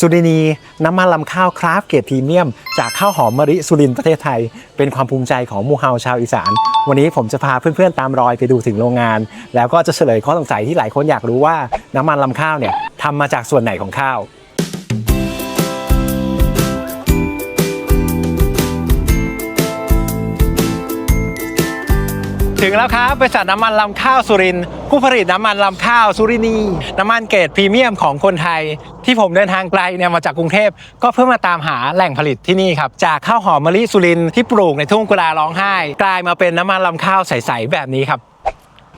สุรินีน้ำมันลำข้าวคราฟเกรดพรีเมียม จากข้าวหอมมะริสุรินประเทศไทย เป็นความภูมิใจของมูเฮาชาวอีสาน วันนี้ผมจะพาเพื่อนๆตามรอยไปดูถึงโรงงาน แล้วก็จะเฉลยข้อสงสัยที่หลายคนอยากรู้ว่าน้ำมันลำข้าวเนี่ยทำมาจากส่วนไหนของข้าว ถึงแล้วครับ บริษัทน้ำมันลำข้าวสุรินผู้ผลิตน้ำมันลำข้าวสุรินี น้ำมันเกรดพรีเมียมของคนไทย ที่ผมเดินทางไกลเนี่ยมาจากกรุงเทพ ก็เพื่อมาตามหาแหล่งผลิตที่นี่ครับ จากข้าวหอมมะลิสุรินที่ปลูกในทุ่งกุลาร้องไห้ กลายมาเป็นน้ำมันลำข้าวใสๆแบบนี้ครับ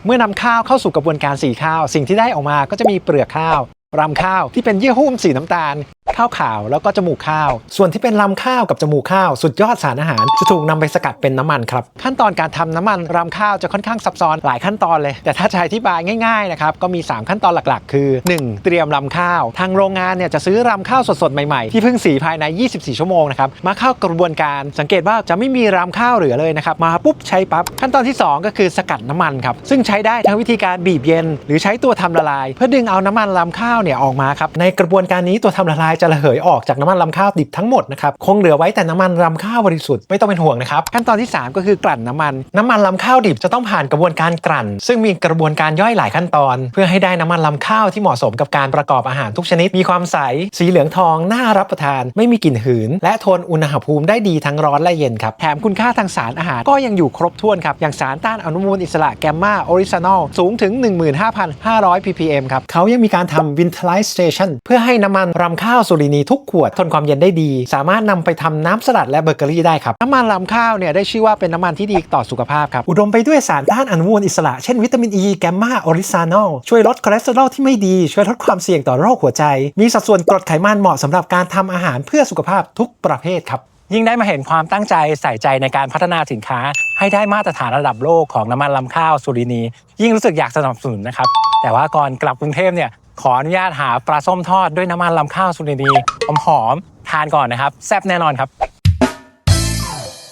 เมื่อนำข้าวเข้าสู่กระบวนการสีข้าว สิ่งที่ได้ออกมาก็จะมีเปลือกข้าวรำข้าวที่เป็นเยื่อหุ้มสีน้ำตาล ข้าวขาว แล้วก็จมูกข้าว ส่วนที่เป็นลำข้าวกับจมูกข้าว สุดยอดสารอาหาร จะถูกนำไปสกัดเป็นน้ำมันครับ ขั้นตอนการทำน้ำมันรำข้าวจะค่อนข้างซับซ้อนหลายขั้นตอนเลย แต่ถ้าจะอธิบายง่ายๆนะครับก็มี 3 ขั้นตอนหลักๆ คือ 1. เตรียมรำข้าว ทางโรงงานเนี่ยจะซื้อรำข้าวสดๆใหม่ๆที่เพิ่งสีภายใน 24 ชั่วโมงนะครับมาเข้ากระบวนการสังเกตว่าจะไม่มีรำข้าวเหลือเลยนะครับมาปุ๊บใช้ปั๊บขั้นตอนที่ 2 ก็คือสกัดน้ำมันครับซึ่งใช้ได้ทั้งวิธีการบีบเย็น หรือใช้ตัวทำละลาย เพื่อดึงเอาน้ำมันรำข้าวเนี่ยออกมาครับในกระบวนการนี้ตัวทำละลายจะระเหยออกจากน้ำมันรำข้าวดิบทั้งหมดนะครับคงเหลือไว้แต่น้ำมันรำข้าวบริสุทธิ์ไม่ต้องเป็นห่วงนะครับขั้นตอนที่ 3 ก็คือกลั่นน้ำมัน น้ำมันรำข้าวดิบจะต้องผ่านกระบวนการกลั่น ซึ่งมีกระบวนการย่อยหลายขั้นตอน เพื่อให้ได้น้ำมันรำข้าวที่เหมาะสมกับการประกอบอาหารทุกชนิด มีความใสสีเหลืองทองน่ารับประทาน ไม่มีกลิ่นหืน และทนอุณหภูมิได้ดีทั้งร้อนและเย็นครับแถมคุณค่าทางสารอาหารก็ยังอยู่ครบถ้วนครับอย่างสารต้านอนุมูลอิสระแกมมาออริจินอลสูงถึง 15,500 ppm ครับเขายังมีการทำ winterization เพื่อให้น้ำมันรำข้าวสุูรินีทุกขวดทนความเย็นได้ดี สามารถนำไปทำน้ำสลัดและเบเกอรี่ได้ครับ น้ำมันรำข้าวเนี่ยได้ชื่อว่าเป็นน้ำมันที่ดีต่อสุขภาพครับ อุดมไปด้วยสารต้านอนุมูลอิสระ เช่นวิตามินอ e, ีแกมมาออริซานอลช่วยลดคอเลสเตอรอลที่ไม่ดี ช่วยลดความเสี่ยงต่อโรคหัวใจ มีสัดส่วนกรดไขมันเหมาะสำหรับการทำอาหารเพื่อสุขภาพทุกประเภทครับยิ่งได้มาเห็นความตั้งใจใส่ใจในการพัฒนาสินค้า ให้ได้มาตรฐานระดับโลกของน้ำมันลำข้าวสุรินี ยิ่งรู้สึกอยากสนับสนุนนะครับ แต่ว่าก่อนกลับกรุงเทพเนี่ย ขออนุญาตหาปลาส้มทอดด้วยน้ำมันลำข้าวสุรินีหอมๆทานก่อนนะครับ แซ่บแน่นอนครับ